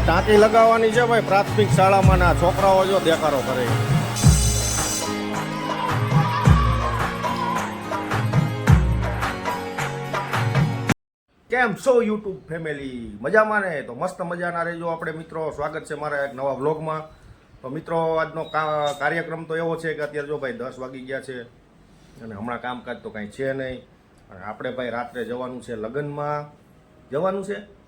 આ ટાંકી લગાવવાની છે ભાઈ. પ્રાથમિક શાળામાં ના છોકરાઓ જો દેખાડો કરે. કેમ છો યુટ્યુબ ફેમિલી? મજામાં ને? તો મસ્ત મજાના રહેજો આપણે મિત્રો. સ્વાગત છે મારા એક નવા વ્લોગમાં. તો મિત્રો, આજનો કાર્યક્રમ તો એવો છે કે અત્યારે જો ભાઈ દસ વાગી ગયા છે અને હમણાં કામકાજ તો કાંઈ છે નહીં. અને આપણે ભાઈ રાત્રે જવાનું છે લગ્નમાં. જવાનું છે?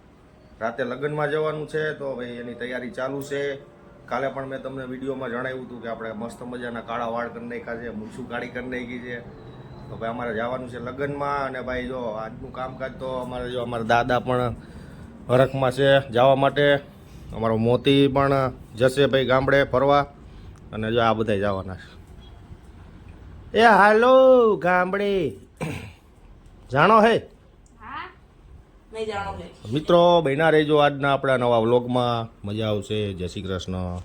રાતે લગ્નમાં જવાનું છે તો ભાઈ એની તૈયારી ચાલુ છે. કાલે પણ મેં તમને વિડીયોમાં જણાવ્યું હતું કે આપણે મસ્ત મજાના કાળા વાળ કરી નાખ્યા છે, મૂછું કાળી કરી નાખી છે. તો ભાઈ અમારે જવાનું છે લગ્નમાં અને ભાઈ જો આજનું કામકાજ તો અમારે જો અમારા દાદા પણ હરખમાં છે જવા માટે. અમારો મોતી પણ જશે ભાઈ ગામડે ફરવા અને જો આ બધા જવાના છે. એ હાલો ગામડે. જાણો હે? મિત્રો, બહેના રહેજો આજના આપણા નવા વ્લોગમાં. મજા આવશે. જય શ્રી કૃષ્ણ.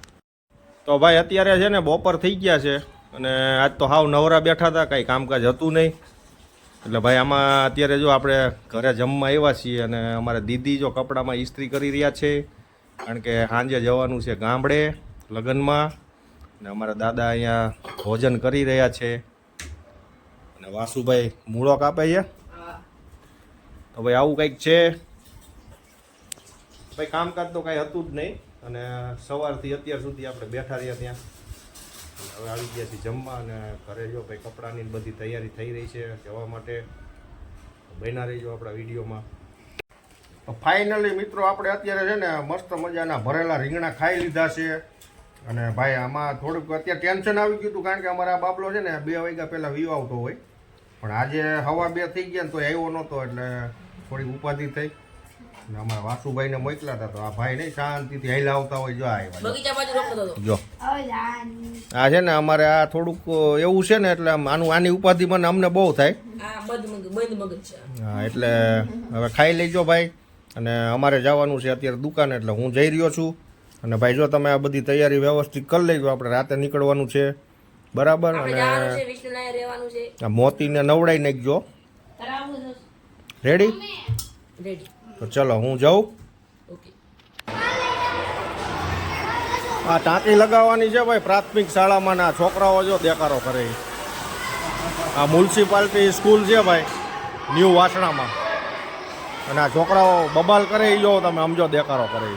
તો ભાઈ, અત્યારે છે ને બપોર થઈ ગયા છે અને આજ તો હાવ નવરા બેઠા હતા, કાંઈ કામકાજ હતું નહીં. એટલે ભાઈ, આમાં અત્યારે જો આપણે ઘરે જમવા આવ્યા છીએ અને અમારા દીદી જો કપડામાં ઇસ્ત્રી કરી રહ્યા છે, કારણ કે સાંજે જવાનું છે ગામડે, લગ્નમાં. અને અમારા દાદા અહીંયા ભોજન કરી રહ્યા છે. અને વાસુભાઈ મૂળો કાપે છે. હા તો ભાઈ આવું કંઈક છે. ભાઈ, કામકાજ તો કાંઈ હતું જ નહીં. અને સવારથી અત્યાર સુધી આપણે બેઠા રહ્યા ત્યાં. હવે આવી ગયા છીએ જમવા અને ઘરે જો ભાઈ કપડાની બધી તૈયારી થઈ રહી છે જવા માટે. બન્યા રહીજો આપણા વિડીયોમાં. તો ફાઇનલી મિત્રો, આપણે અત્યારે છે ને મસ્ત મજાના ભરેલા રીંગણા ખાઈ લીધા છે. અને ભાઈ, આમાં થોડુંક અત્યારે ટેન્શન આવી ગયું હતું કારણ કે અમારા બાબલો છે ને બે વાગ્યા પહેલાં વીવ આવતો હોય. પણ આજે હવા બે થઈ ગયા ને તો આવ્યો નહોતો એટલે થોડી ઉપાધિ થઈ. ને અમારા વાસુભાઈને મોકલા હતા તો આ ભાઈ નહીં શાંતિથી હેલા આવતા હોય જો આવ્યા. બગીચા બાજુ રોકતો હતો જો. આ છે ને અમારે આ થોડુંક એવું છે ને એટલે આમ આનું આની ઉપાધિ મને અમને બહુ થાય. હા એટલે હવે ખાઈ લેજો ભાઈ. અને અમારે જવાનું છે અત્યારે દુકાન એટલે હું જઈ રહ્યો છું. અને ભાઈ જો તમે આ બધી તૈયારી વ્યવસ્થિત કરી લેજો. આપણે રાતે નીકળવાનું છે. બરાબર? અને જવાનું છે વિષ્ણુનાય રહેવાનું છે. આ મોતીને નવડાઈ નાખજો. રેડી રેડી તો ચલો હું જાઉં. ઓકે આ ટાંકી લગાવવાની છે ભાઈ પ્રાથમિક શાળામાં ના છોકરાઓ જો દેખારો કરે. આ મ્યુનિસિપાલિટી સ્કૂલ છે ભાઈ ન્યૂ વાસણામાં. અને આ છોકરાઓ બબાલ કરે જો તમે સમજો દેખારો કરે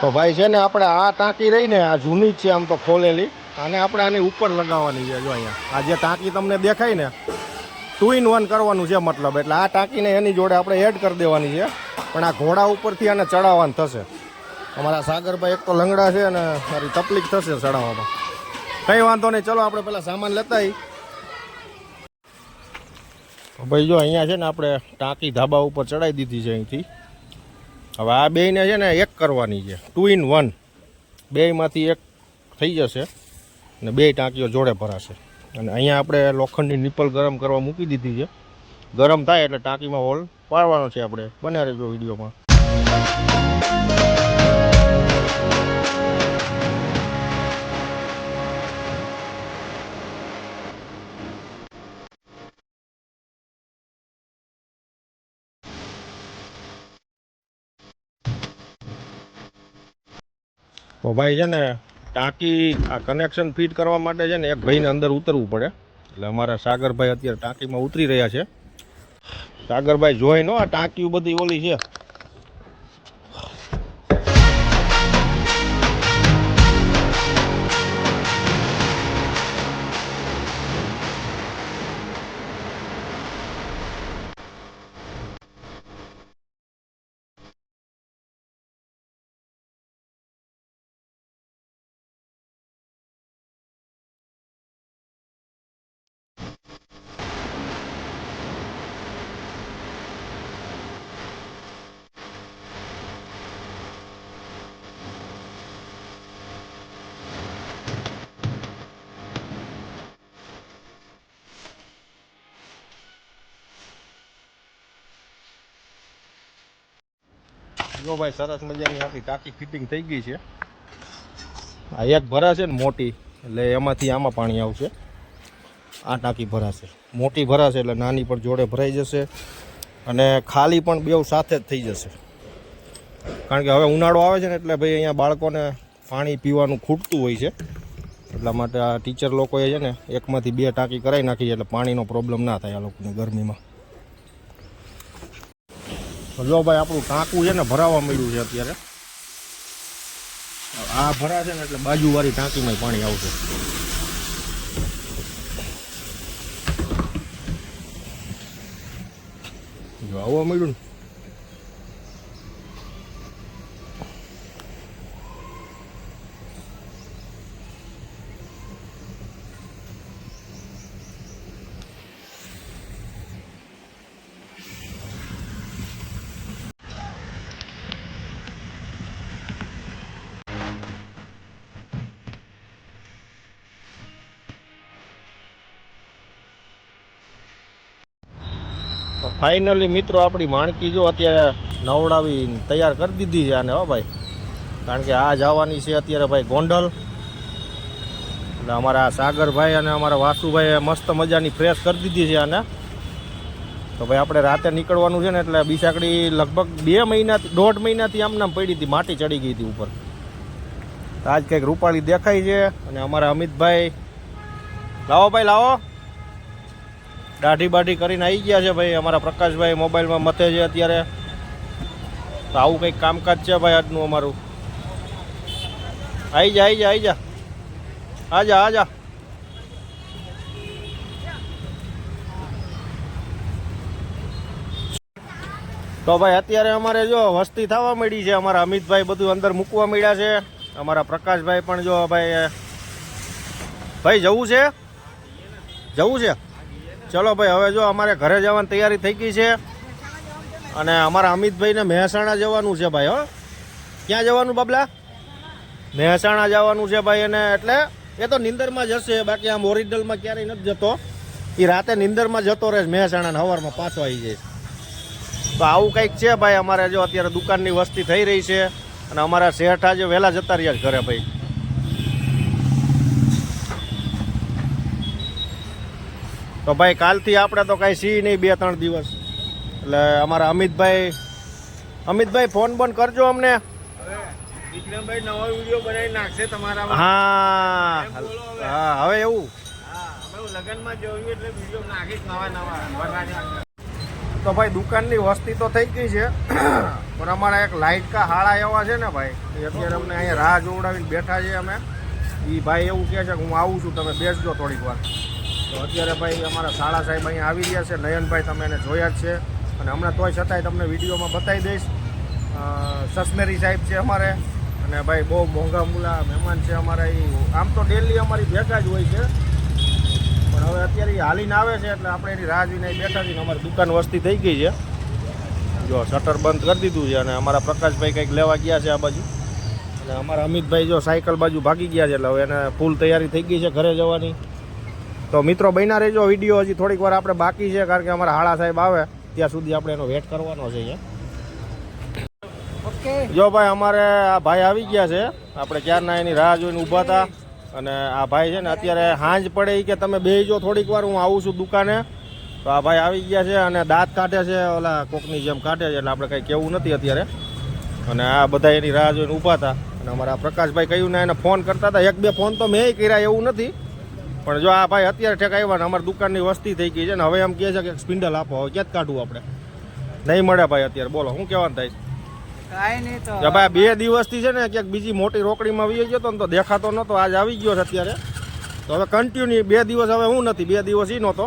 તો ભાઈ છે ને આપણે આ ટાંકી રહીને આ જૂની છે આમ તો ખોલેલી. અને આપણે આની ઉપર લગાવવાની છે, જો અહીંયા. આ જે ટાંકી તમને દેખાય ને ટુ ઇન વન કરવાનું છે મતલબ. એટલે આ ટાંકીને એની જોડે આપણે એડ કરી દેવાની છે. પણ આ ઘોડા ઉપરથી આને ચડાવવાનું થશે. અમારા સાગરભાઈ એક તો લંગડા છે અને મારી તકલીફ થશે ચડાવવામાં. કંઈ વાંધો નહીં, ચલો આપણે પહેલાં સામાન લેતા ભાઈ જો અહીંયા છે ને આપણે ટાંકી ધાબા ઉપર ચડાવી દીધી છે અહીંથી. હવે આ બેયને છે ને એક કરવાની છે. ટુ ઇન વન બેયમાંથી એક થઈ જશે અને બે ટાંકીઓ જોડે ભરાશે. અને અહીંયા આપણે લોખંડની નિપલ ગરમ કરવા મૂકી દીધી છે. ગરમ થાય એટલે ટાંકીમાં હોલ પાડવાનો છે આપણે. બને રહેજો વિડીયોમાં. તો ભાઈ છે ને, ટાંકી આ કનેક્શન ફિટ કરવા માટે છે ને એક ભાઈને અંદર ઉતરવું પડે. એટલે અમારા સાગરભાઈ અત્યારે ટાંકીમાં ઉતરી રહ્યા છે. સાગરભાઈ જોઈ નો આ ટાંકી બધી ઓલી છે? જો ભાઈ, સરસ મજાની આપણી ટાંકી ફિટિંગ થઈ ગઈ છે. આ એક ભરાશે ને મોટી, એટલે એમાંથી આમાં પાણી આવશે. આ ટાંકી ભરાશે. મોટી ભરાશે એટલે નાની પણ જોડે ભરાઈ જશે અને ખાલી પણ બેઉ સાથે જ થઈ જશે. કારણ કે હવે ઉનાળો આવે છે ને એટલે ભાઈ અહીંયા બાળકોને પાણી પીવાનું ખૂટતું હોય છે. એટલા માટે આ ટીચર લોકોએ છે ને એકમાંથી બે ટાંકી કરાવી નાખી એટલે પાણીનો પ્રોબ્લેમ ના થાય આ લોકોને ગરમીમાં. જો ભાઈ, આપણું ટાંકું છે ને ભરાવા મળ્યું છે અત્યારે. આ ભરાશે ને એટલે બાજુવાળી ટાંકીમાં પાણી આવશે. જો આવવા મળ્યું ને. ફાઇનલી મિત્રો આપણી માણકી જો અત્યારે નવડાવી તૈયાર કરી દીધી છે આને હો ભાઈ. કારણ કે આ જવાની છે અત્યારે ભાઈ ગોંડલ. એટલે અમારા સાગરભાઈ અને અમારા વાસુભાઈએ મસ્ત મજાની ફ્રેશ કરી દીધી છે આને. તો ભાઈ આપણે રાતે નીકળવાનું છે ને એટલે બિસાકડી લગભગ બે મહિનાથી, દોઢ મહિનાથી આમ નામ પડી હતી, માટી ચડી ગઈ હતી ઉપર. આજ કંઈક રૂપાળી દેખાય છે અને અમારા અમિતભાઈ. લાવો ભાઈ, લાવો. દાઢી બાઢી કરીને આવી ગયા છે ભાઈ. અમારા પ્રકાશભાઈ મોબાઈલમાં મથે છે અત્યારે. તો આવું કંઈક કામકાજ છે ભાઈ આજનું અમારું. આવી જા આવી જા આવી જા. આજા આજા તો ભાઈ અત્યારે અમારે જો વસ્તી થવા મળી છે. અમારા અમિતભાઈ બધું અંદર મૂકવા મળ્યા છે. અમારા પ્રકાશભાઈ પણ જો ભાઈ ભાઈ જવું છે? જવું છે? ચલો ભાઈ, હવે જો અમારે ઘરે જવાની તૈયારી થઈ ગઈ છે. અને અમારા અમિતભાઈને મહેસાણા જવાનું છે ભાઈ, હો. ક્યાં જવાનું બાબલા? મહેસાણા જવાનું છે ભાઈ એને, એટલે એ તો નિંદરમાં જશે બાકી આમ ઓરિજિનલમાં ક્યારેય નથી જતો. એ રાતે નિંદરમાં જતો રહે મહેસાણાના મહેસાણા સવારમાં પાછો આવી જાય. તો આવું કંઈક છે ભાઈ અમારે, જો અત્યારે દુકાનની વસ્તી થઈ રહી છે. અને અમારા શેઠ જે વહેલા જતા રહ્યા ઘરે ભાઈ. તો ભાઈ કાલથી આપણે તો કાંઈ સી નહીં બે ત્રણ દિવસ. એટલે અમારા અમિતભાઈ અમિતભાઈ ફોન બોન કરજો અમને. હા હા હવે એવું. અમે લગ્નમાં જોયું એટલે વીડિયો નાખી નવા નવા તો ભાઈ દુકાનની વસ્તી તો થઈ ગઈ છે. પણ અમારા એક લાઇટ કા હાળા એવા છે ને ભાઈ અત્યારે અમને અહીંયા રાહ જોવડાવીને બેઠા છે અમે. એ ભાઈ એવું કહે છે કે હું આવું છું તમે બેસજો થોડીક વાર. તો અત્યારે ભાઈ અમારા શાળા સાહેબ અહીંયા આવી રહ્યા છે. નયનભાઈ તમે એને જોયા જ છે. અને હમણાં તોય છતાંય તમને વિડીયોમાં બતાવી દઈશ. સસમેરી સાહેબ છે અમારે. અને ભાઈ બહુ મોંઘા મૂલા મહેમાન છે અમારા. એ આમ તો ડેલી અમારી ભેગા જ હોય છે. પણ હવે અત્યારે એ હાલીને આવે છે એટલે આપણે એની રાહ જોઈને બેઠા છીએ અમારી દુકાન વસ્તી થઈ ગઈ છે. જો શટર બંધ કરી દીધું છે અને અમારા પ્રકાશભાઈ કંઈક લેવા ગયા છે આ બાજુ. અને અમારા અમિતભાઈ જો સાયકલ બાજુ ભાગી ગયા છે એટલે હવે એને ફૂલ તૈયારી થઈ ગઈ છે ઘરે જવાની. તો મિત્રો બન્યા રહેજો વીડિયો હજી થોડીક વાર આપણે બાકી છે કારણ કે અમારા હાળા સાહેબ આવે ત્યાં સુધી આપણે એનો વેટ કરવાનો છે અહીંયા. જો ભાઈ અમારે આ ભાઈ આવી ગયા છે. આપણે ક્યારના એની રાહ જોઈને ઊભા હતા. અને આ ભાઈ છે ને અત્યારે હાંજ પડે કે તમે બેસજો થોડીક વાર હું આવું છું દુકાને. તો આ ભાઈ આવી ગયા છે અને દાંત કાઢે છે ઓલા કોકની જેમ કાઢે છે એટલે આપણે કંઈ કેવું નથી અત્યારે. અને આ બધા એની રાહ જોઈને ઊભા હતા. અને અમારા પ્રકાશભાઈ કહ્યું ને એને ફોન કરતા હતા. એક બે ફોન તો મેં કર્યા એવું નથી. પણ જો આ ભાઈ અત્યારે ઠેક આવ્યા ને અમારી દુકાનની વસ્તી થઈ ગઈ છે ને હવે એમ કહે છે કે સ્પિન્ડલ આપો હવે ક્યાં જ કાઢવું આપણે? નહીં મળે ભાઈ અત્યારે બોલો શું કહેવાનું થાય ભાઈ બે દિવસથી છે ને ક્યાંક બીજી મોટી રોકડીમાં વી ગયો હતો ને તો દેખાતો નહોતો આજ આવી ગયો છે અત્યારે. તો હવે કન્ટિન્યુ બે દિવસ હવે હું નથી બે દિવસ એ નહોતો.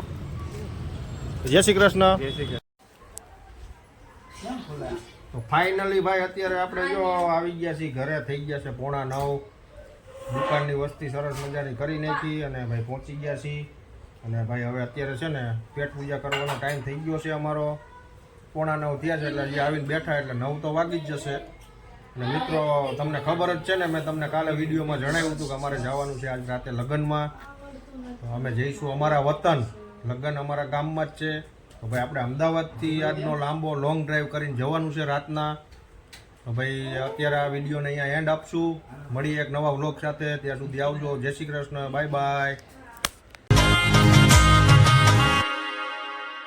જય શ્રી કૃષ્ણ. જય શ્રી કૃષ્ણ. ફાઇનલી ભાઈ અત્યારે આપણે જો આવી ગયા છીએ ઘરે થઈ ગયા છે પોણા નવ. દુકાનની વસ્તી સરસ મજાની કરી નાખી અને ભાઈ પહોંચી ગયા છીએ. અને ભાઈ હવે અત્યારે છે ને પેટ પૂજા કરવાનો ટાઈમ થઈ ગયો છે અમારો. પોણા નવ થયા છે એટલે આવીને બેઠા એટલે નવ તો વાગી જ જશે. અને મિત્રો, તમને ખબર જ છે ને, મેં તમને કાલે વિડીયોમાં જણાવ્યું હતું કે અમારે જવાનું છે આજ રાતે લગ્નમાં. તો અમે જઈશું અમારા વતન. લગ્ન અમારા ગામમાં જ છે. તો ભાઈ, આપણે અમદાવાદથી આજનો લાંબો લોંગ ડ્રાઈવ કરીને જવાનું છે રાતના. ભાઈ, અત્યારે આ વિડીયોને અહીંયા એન્ડ આપશું. મળીએ એક નવા વ્લોગ સાથે. ત્યાં સુધી આવજો. જય શ્રી કૃષ્ણ. Bye bye